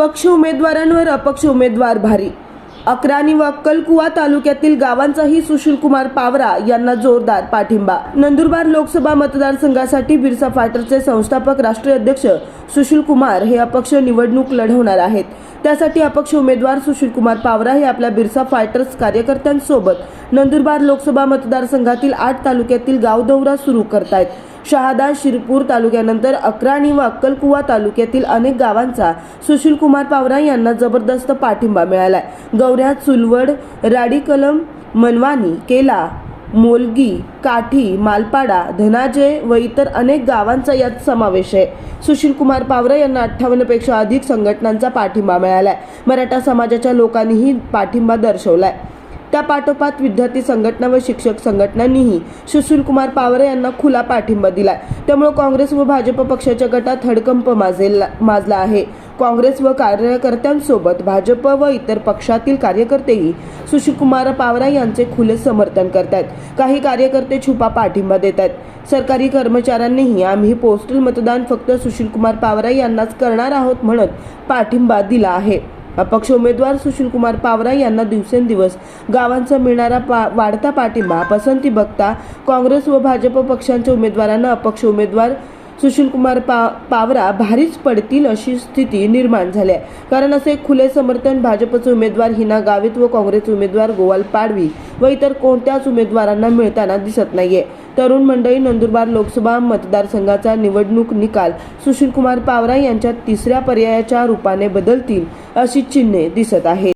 पक्ष उमेदवारांवर अपक्ष उमेदवार भारी. अकराणी व अक्कलकुवा तालुक्यातील गावांचाही सुशीलकुमार पावरा यांना जोरदार पाठिंबा. नंदुरबार लोकसभा मतदारसंघासाठी बिरसा फायटरचे संस्थापक राष्ट्रीय अध्यक्ष सुशील कुमार हे अपक्ष निवडणूक लढवणार आहेत. त्यासाठी अपक्ष उमेदवार सुशील कुमार पावरा हे आपल्या बिरसा फायटर्स कार्यकर्त्यांसोबत नंदुरबार लोकसभा मतदारसंघातील आठ तालुक्यातील गाव दौरा सुरू करतायत. शहादा शिरपूर तालुक्यानंतर अक्राणी व अक्कलकुवा तालुक्यातील अनेक गावांचा सुशील कुमार पावरा यांना जबरदस्त पाठिंबा मिळाला आहे गौऱ्यात चुलवड राडीकलम मनवानी केला मोलगी काठी मालपाडा धनाजय व इतर अनेक गावांचा यात समावेश आहे. सुशील कुमार पावरा यांना अठ्ठावन्नपेक्षा अधिक संघटनांचा पाठिंबा मिळाला आहे मराठा समाजाच्या लोकांनीही पाठिंबा दर्शवला आहे पाठोपाठ विद्यार्थी संघटना व शिक्षक संघटनांनीही सुशील कुमार पावरे यांना खुला पाठिंबा दिलाय. त्यामुळे काँग्रेस व भाजप पक्षाच्या गटात हडकंप माजेला माजला आहे. काँग्रेस व कार्यकर्त्यांसोबत भाजप व इतर पक्षातील कार्यकर्तेही सुशील कुमार पावरा यांचे खुले समर्थन करतात काही कार्यकर्ते छुपा पाठिंबा देत आहेत सरकारी कर्मचाऱ्यांनीही आम्ही पोस्टल मतदान फक्त सुशील कुमार पावरा यांनाच करणार आहोत म्हणत पाठिंबा दिला आहे. अपक्ष उमेदवार सुशील कुमार पावरा यांना दिवसेंदिवस गावांचा मिळणारा पा वाढता पाठिंबा पसंती बघता काँग्रेस व भाजप पक्षांच्या उमेदवारांना अपक्ष उमेदवार सुशीलकुमार पा पावरा भारीच पडतील अशी स्थिती निर्माण झाली आहे कारण असे खुले समर्थन भाजपचे उमेदवार हिना गावित व काँग्रेस उमेदवार गोवाल पाडवी व इतर कोणत्याच उमेदवारांना मिळताना दिसत नाहीये. तरुण मंडळी नंदुरबार लोकसभा मतदारसंघाचा निवडणूक निकाल सुशीलकुमार पावरा यांच्या तिसऱ्या पर्यायाच्या रूपाने बदलतील अशी चिन्हे दिसत आहेत.